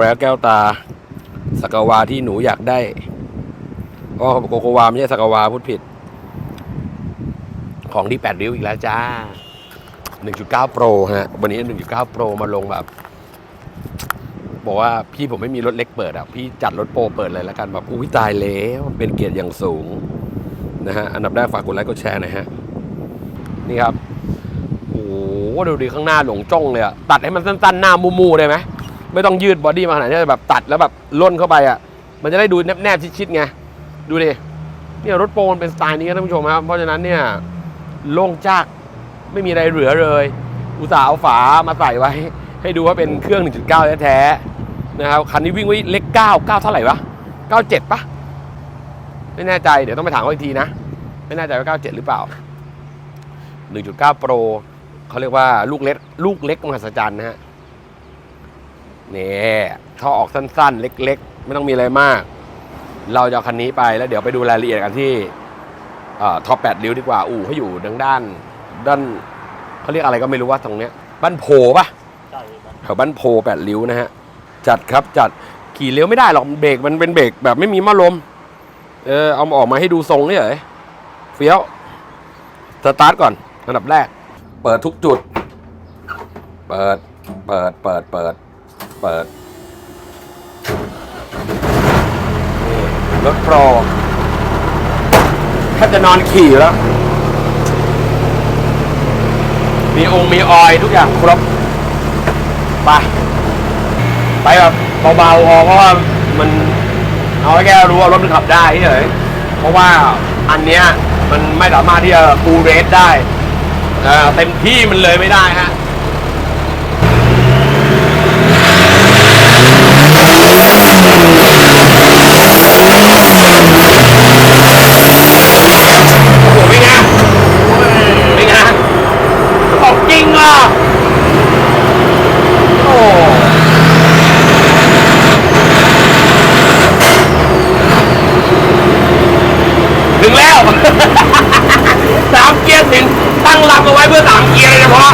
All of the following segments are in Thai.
แล้วแก้วตาสกาวาที่หนูอยากได้ก็โกโกวาไม่ใช่สกาวาพูดผิด ของที่แปดริ้วอีกแล้วจ้า 1.9 Pro ฮะ วันนี้ 1.9 Pro มาลงแบบ บอกว่าพี่ผมไม่มีรถเล็กเปิดอะ พี่จัดรถโปรเปิดเลยแล้วกันแบบอุ้ยตายแล้ว เป็นเกียรติอย่างสูงนะฮะ อันดับแรกฝากกดไลค์กดแชร์น่อยฮะ นี่ครับ โอ้โหดูดิข้างหน้าหลงจ้องเลยอะตัดให้มันสั้นๆ หน้ามูๆได้ไหม ไม่ต้องยืดบอดี้มาขนาดนี้แบบตัดแล้วแบบล่นเข้าไปอะมันจะได้ดูแนบๆชิดๆไง ดูดิ เนี่ยรถโปรมันเป็นสไตล์นี้ครับท่านผู้ชมครับ เพราะฉะนั้นเนี่ยโล่งจากไม่มีอะไรเหลือเลย อุตส่าห์เอาฝามาใส่ไว้ ให้ดูว่าเป็นเครื่อง 1.9 แท้ๆนะครับ คันนี้วิ่งไว้เล็ก 9 9 เท่าไหร่วะ97ปะไม่แน่ใจ เดี๋ยวต้องไปถามเขาอีกทีนะ ไม่แน่ใจว่า 97 หรือเปล่า 1.9 Pro เขาเรียกว่าลูกเล็ก ลูกเล็กมหัศจรรย์นะฮะ นี่ท่อออกสั้นๆ เล็ก ๆ ไม่ต้องมีอะไรมาก เราจะเอาคันนี้ไปแล้วเดี๋ยวไปดูรายละเอียดกันที่ท็อปแปดริ้วดีกว่า อู่เขาอยู่ทางด้าน ด้านเขาเรียกอะไรก็ไม่รู้ว่าตรงเนี้ยบ้านโพปะแถวบ้านโพแปดริ้วนะฮะ จัดครับจัดขี่เลี้ยวไม่ได้หรอกเบรกมันเป็นเบรกแบบไม่มีหม้อลม เออเอามาออกมาให้ดูทรงนี่เหรอเฟี้ยวสตาร์ทก่อนอันดับแรก เปิดทุกจุด เปิดเปิดเปิดเปิด เปิดรถโปรแทบจะนอนขี่แล้ว มีองค์มีออยทุกอย่างครบ ไป ไปแบบเบาๆพอเพราะว่ามันเอาให้แกรู้ว่ารถมันขับได้เฉยเพราะว่าอันเนี้ยมันไม่สามารถที่จะฟูเรสได้เต็มที่มันเลยไม่ได้ฮะ โอ้โหเป็นไงเป็นไงของจริงอะ โอ้ ถึงแล้ว สามเกียร์ถึงตั้งลำเอาไว้เพื่อสามเกียร์เลยเฉพาะ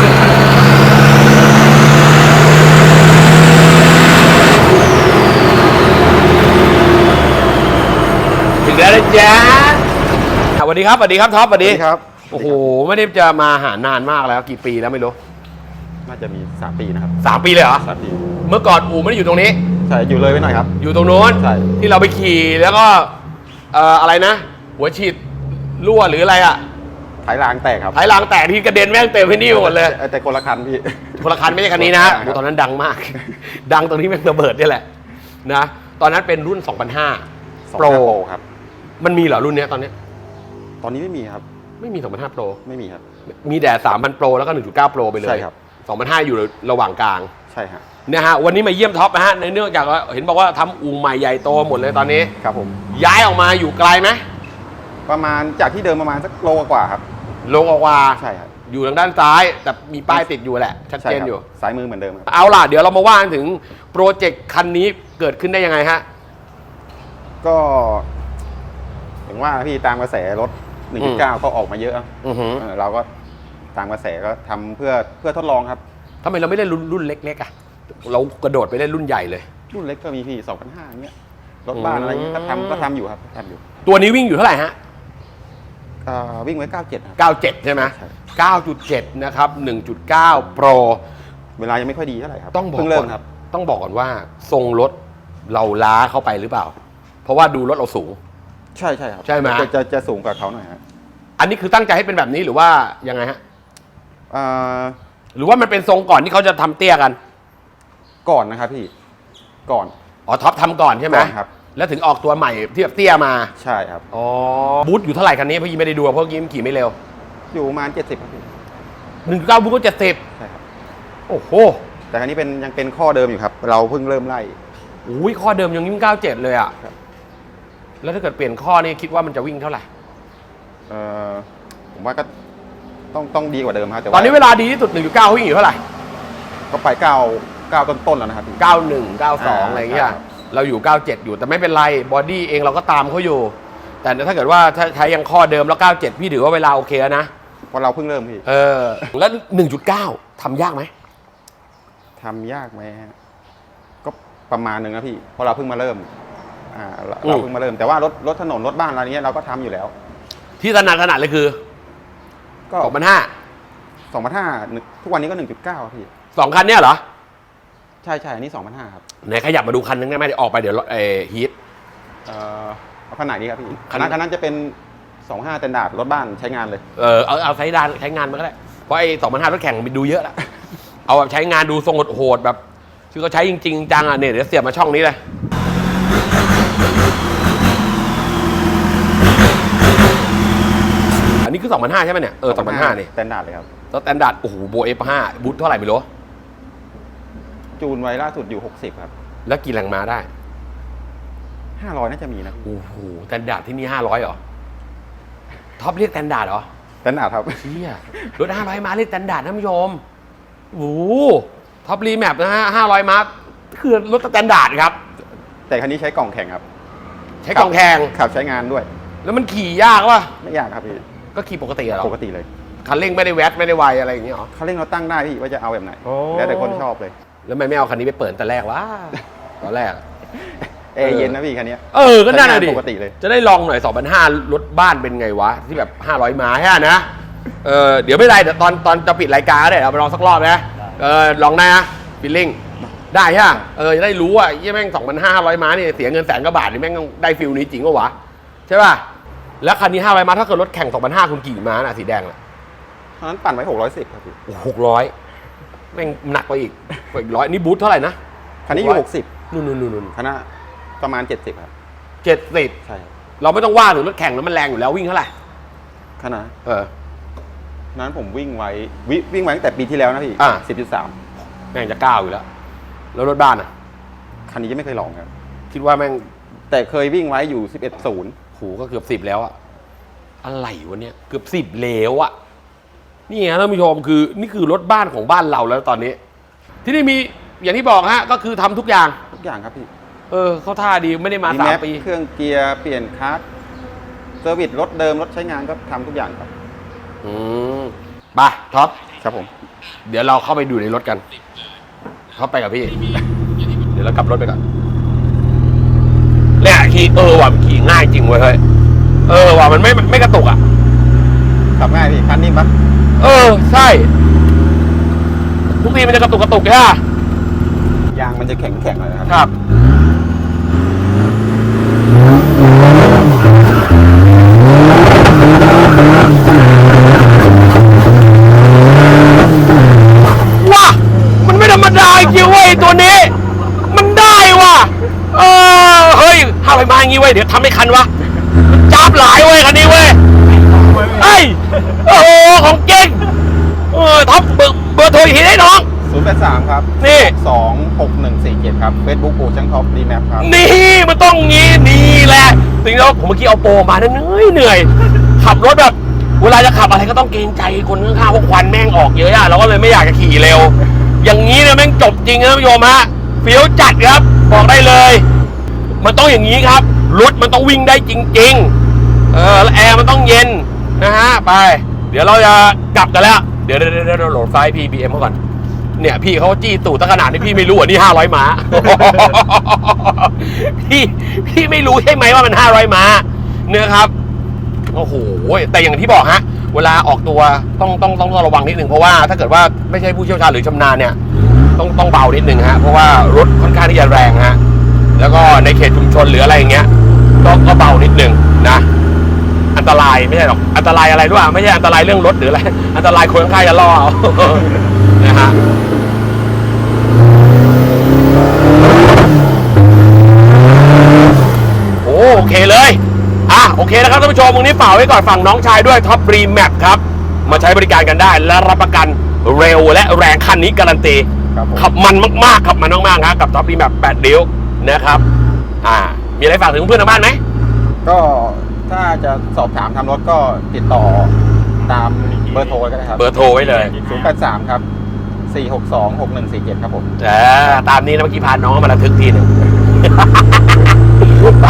ถึงแล้วนะจ๊ะอะสวัสดีครับสวัสดีครับท็อปสวัสดีครับ โอ้โหไม่ได้จะมาหานานมากแล้วกี่ปีแล้วไม่รู้น่าจะมี 3 ปีนะครับสามปีเลยเหรอสามปีเมื่อก่อนอู่ไม่ได้อยู่ตรงนี้ ใช่อยู่เลยไปหน่อยครับ อยู่ตรงโน้นใช่ ที่เราไปขี่แล้วก็เอ่ออะไรนะ หัวฉีดรั่วหรืออะไรอะท้ายรางแตกครับท้ายรางแตกที่กระเด็นแม่งเต็มพื้นที่หมดเลย แต่แต่คนละคันพี่ คนละคันไม่ใช่คันนี้นะใช่ครับโอ้ตอนนั้นดังมาก ดังตรงที่แม่งระเบิดนี่แหละนะ ตอนนั้นเป็นรุ่น 2005สอง Pro โปรครับ มันมีเหรอรุ่นเนี้ยตอนเนี้ยตอนนี้ไม่มีครับ ไม่มี 2005 Pro ไม่มีครับ มีแต่ 3,000 Pro แล้วก็ 1.9 Pro ไปเลยใช่ครับ 2005 อยู่ระหว่างกลางใช่ฮะเนี่ยฮะวันนี้มาเยี่ยมท็อปนะฮะในเนื่องจากว่าเห็นบอกว่าทำอู่ใหม่ใหญ่โตหมดเลยตอนนี้ ครับผม ย้ายออกมาอยู่ไกลไหมประมาณจากที่เดิมประมาณสักโลกว่าๆครับ ลงออกมาใช่ครับอยู่ทางด้านซ้าย แต่มีป้ายติดอยู่แหละ ชัดใช่เจนครับอยู่สายมือเหมือนเดิมครับ เอาล่ะ เดี๋ยวเรามาว่ากันถึงโปรเจกต์คันนี้เกิดขึ้นได้ยังไงฮะ ก็ ถึงว่าพี่ตามกระแสรถอืม1.9ก็ออกมาเยอะอือหือ เออเราก็ตามกระแสก็ทำเพื่อเพื่อทดลองครับ ทำไมเราไม่เล่นรุ่นรุ่นเล็กๆอะ เรากระโดดไปเล่นรุ่นใหญ่เลย รุ่นเล็กก็มีพี่2,500เงี้ยรถบ้านอะไรเงี้ยก็อืมทำก็ทำอยู่ครับทำอยู่ตัวนี้วิ่งอยู่เท่าไหร่ฮะ อ่าวิ่งไว้97ครับ 97 ใช่ไหมใช่ 9.7 นะครับ 1.9 Pro เวลายังไม่ค่อยดีเท่าไหร่ครับต้องบอกเพิ่งเริ่ก่มอนครับ ต้องบอกก่อนว่าทรงรถเราล้าเข้าไปหรือเปล่า เพราะว่าดูรถเราสูง ใช่ใช่ครับใช่ไหม จะจะจะสูงกว่าเขาหน่อยฮะอันนี้คือตั้งใจให้เป็นแบบนี้หรือว่ายังไงฮะ อ่าหรือว่ามันเป็นทรงก่อนที่เขาจะทำเตี้ยกัน ก่อนนะครับพี่ก่อน อ๋อท็อปทำก่อนใช่ไหมก่อนครับ แล้วถึงออกตัวใหม่ที่แบบเตี้ยมา ใช่ครับ อ๋อบูทอยู่เท่าไหร่คันนี้เพราะยี่ไม่ได้ดูเพราะยี่มันขี่ไม่เร็วอยู่ประมาณ70ครับพี่หนึ่งเก้าบูทก็เจ็ดสิบใช่ครับโอ้โหแต่อันนี้เป็นยังเป็นข้อเดิมอยู่ครับ เราเพิ่งเริ่มไล่ อุ้ยข้อเดิมยังวิ่งเก้าเจ็ดเลยอะครับ แล้วถ้าเกิดเปลี่ยนข้อนี่คิดว่ามันจะวิ่งเท่าไหร่ เอ่อผมว่าก็ต้องต้องดีกว่าเดิมครับแต่ตอนนี้เวลาดีที่สุดหนึ่งจุดเก้าวิ่งอยู่เท่าไหร่ก็ไปเก้าเก้าต้นๆแล้วนะครับพี่เก้าหนึ่งเก้าสองอ่าอะไรเงี้ย ครับ เราอยู่เก้าเจ็ดอยู่แต่ไม่เป็นไร บอดี้เองเราก็ตามเขาอยู่ แต่ถ้าเกิดว่าถ้าใช้ยังข้อเดิมแล้วเก้าเจ็ดพี่ถือว่าเวลาโอเคแล้วนะ เพราะเราเพิ่งเริ่มพี่เออ แล้วหนึ่งจุดเก้าทำยากไหม ทำยากไหมฮะก็ประมาณหนึ่งนะพี่เพราะเราเพิ่งมาเริ่ม อ่าเราอืมเราเพิ่งมาเริ่มแต่ว่ารถรถถนนรถบ้านอะไรเงี้ยเราก็ทำอยู่แล้วที่ถนัดถนัดเลยคือก็สองพันห้าสองพันห้าทุกวันนี้ก็หนึ่งจุดเก้าพี่สองคันเนี่ยเหรอใช่ใช่อันนี้สองพันห้าครับไหนขยับมาดูคันนึงได้ไหมเดี๋ยวออกไปเดี๋ยวรถเอฮีท เอ่อเอาขนาดนี้ครับพี่คัคันนนั้นคันนั้นจะเป็นสองห้าเตนดาร์ดรถบ้านใช้งานเลย เออเอาเอาใช้ดานใช้งานมันก็ได้ เพราะไอ้สองพันห้ารถแข่งมันดูเยอะละ เอาแบบใช้งานดูทรงโหดๆแบบที่เขาใช้จริงๆจังอะเนี่ยเดี๋ยวเสียบมาช่องนี้เลย อันนี้ คือสองพันห้าใช่ไหมเนี่ย เออสองพันห้านี่เตนดาร์ดเลยครับ แล้วสแตนดาร์ดโอ้โหโบเอฟห้าบูทเท่าไหร่ไม่รู้ จูนไว้ล่าสุดอยู่หกสิบครับ แล้วกี่แรงม้าได้ห้าร้อยน่าจะมีนะพี่โอ้โหสแตนดาร์ดที่นี่ห้าร้อยเหรอ ท็อปเรียกสแตนดาร์ดเหรอเตนดาร์ดครับเชี่ยรถห้าร้อยม้าเรียกสแตนดาร์ดท่านผู้ชมโอ้โหท็อปรีแมปนะฮะห้าร้อยม้าคือรถสแตนดาร์ดครับ แต่คันนี้ใช้กล่องแข่งครับ ใช้กล่องแข่งขับใช้งานด้วย แล้วมันขี่ยากป่ะไม่ยากครับพี่ ก็ขี่ปกติเหรอปกติเลยคันเร่งไม่ได้แวดไม่ได้ไวอะไรอย่างเงี้ยเหรอเขาเร่งเราตั้งได้พี่ว่าจะเอาแบบไหน โอ้ แล้วแต่คนชอบเลย แล้วทำไมไม่เอาคันนี้ไปเปิดแต่แรกวะตอนแรกแอร์เย็นนะพี่คันเนี้ย เออก็นั่นน่ะดิใช้งานปกติเลย จะได้ลองหน่อย2 5 0 0รถบ้านเป็นไงวะ ที่แบบ 500ม้าใช่นะเออเดี๋ยวไม่เป็นไรเดี๋ยวตอนตอนจะปิดรายการก็ได้เราไปลองสักรอบนะเออลองได้นะฟิลลิ่งได้ใช่ปะเออจะได้รู้ว่ายี่แม่ง2,500ม้าเนี่ยเสียเงินแสนกว่าบาทนี่แม่งต้องได้ฟิลนี้จริงปะวะ ใช่ป่ะ แล้วคันนี้500ม้าถ้าเกิดรถแข่ง2,500คุณกี่ม้าน่ะสีแดงน่ะตอนนั้นปั่นไว้หกร้อยสิบครับพี่หกร้อยแม่งหนักไปอีกกว่าอีกร้อยนี่บูทเท่าไหร่นะคันนี้อยู่หกสิบนู่นนู่นนู่นนู่นคันน่ะประมาณเจ็ดสิบครับเจ็ดสิบใช่ครับเราไม่ต้องว่าถึงรถแข่งแล้วมันแรงอยู่แล้ววิ่งเท่าไหร่คันนั้นเออ นั้นผมวิ่งไว้วิวิ่งไว้ตั้งแต่ปีที่แล้วนะพี่อ่า สิบจุดสามแม่งจะก้าวอยู่แล้ว แล้วรถบ้านอะ คันนี้ยังไม่เคยลองครับ คิดว่าแม่งแต่เคยวิ่งไว้อยู่สิบเอ็ดศูนย์ โหก็เกือบสิบแล้วอะอะไรวะเนี่ยเกือบสิบแล้วอะนี่ฮะท่านผู้ชมคือนี่คือรถบ้านของบ้านเราแล้วตอนนี้ ที่นี่มีอย่างที่บอกฮะก็คือทำทุกอย่าง ทุกอย่างครับพี่เออเขาท่าดีไม่ได้มาสามแม็กปี เครื่องเกียร์เปลี่ยนคลัตช์เซอร์วิสรถเดิมรถใช้งานก็ทำทุกอย่างครับอืมไปท็อป ครับผม เดี๋ยวเราเข้าไปดูในรถกัน เข้าไปกับพี่ เดี๋ยวเรากลับรถไปก่อนเนี่ย ขี่เออว่ะมันขี่ง่ายจริงเว้ยเฮ้ยเออว่ะมันไม่ไม่กระตุกอะ ขับง่ายพี่คันนี้ปะเออ ใช่ ทุกทีมันจะกระตุกกระตุกใช่ปะยางมันจะแข็งแข็งๆเลยนะครับ ครับ ว้ามันไม่ธรรมดาจริงเว้ยตัวนี้ มันได้ว่ะ เออ เฮ้ยห้า ไปมาอย่างงี้เว้ยเดี๋ยวทำไม่คันวะจับหลายเว้ยคันนี้เว้ยเอ้ยโอ้โหของเก่งเออท็อปเบอร์เบอร์โทรอีกทีได้น้อง ศูนย์แปดสามครับนี่ สองหกหนึ่งสี่เจ็ดครับเฟซบุ๊กปูช่างท็อปดีแมปครับ นี่มันต้องงี้นี่แหละสิ่งที่เราผมเมื่อกี้เอาโปรมาเนี่ยเหนื่อยเหนื่อยขับรถแบบเวลาจะขับอะไรก็ต้องเกรงใจคนข้างๆเพราะควันแม่งออกเยอะอะเราก็เลยไม่อยากจะขี่เร็ว อย่างนี้เนี่ยแม่งจบจริงนะท่านผู้ชมฮะเฟี้ยวจัดครับบอกได้เลย มันต้องอย่างนี้ครับ รถมันต้องวิ่งได้จริง ๆ เออแล้วแอร์มันต้องเย็นนะฮะ ไป เดี๋ยวเราจะกลับกันแล้ว เดี๋ยวเดี๋ยวเดี๋ยวเราโหลดไฟล์ PBM เขาก่อน เนี่ยพี่เขาจี้ตู่ตั้งขนาดนี้พี่ไม่รู้อะนี่ห้าร้อยม้า พี่พี่ไม่รู้ใช่ไหมว่ามันห้าร้อยม้า เนื้อครับ โอ้โห แต่อย่างที่บอกฮะ เวลาออกตัวต้องต้องต้องระวังนิดนึงเพราะว่าถ้าเกิดว่าไม่ใช่ผู้เชี่ยวชาญหรือชำนาญเนี่ย ต้องต้องเบานิดนึงฮะ เพราะว่ารถค่อนข้างที่จะแรงฮะ แล้วก็ในเขตชุมชนหรืออะไรอย่างเงี้ยก็ก็เบานิดนึงนะ อันตรายไม่ใช่หรอกอันตรายอะไรด้วยไม่ใช่อันตรายเรื่องรถหรืออะไรอันตรายคนข้างๆจะล่อเอานะฮะโอโอเคเลยอะโอเคนะครับท่านผู้ชมตรงนี้ฝากไว้ก่อนฝั่งน้องชายด้วยท็อปรีแมปครับ มาใช้บริการกันได้และรับประกันเร็วและแรงคันนี้การันตีครับผมขับมันมากๆขับมันมากๆครับกับท็อปรีแมป8เดียว นะครับ อ่า มีอะไรฝากถึงเพื่อนทางบ้านไหม ก็ถ้าจะสอบถามทำรถก็ติดต่อตามเบอร์โทรก็ได้ครับเบอร์โทรไว้เลยศูนย์แปดสามครับสี่หกสองหกหนึ่งสี่เจ็ดครับผมเออตามนี้นะเมื่อกี้พาน้องมาระทึกทีหนึ่งไป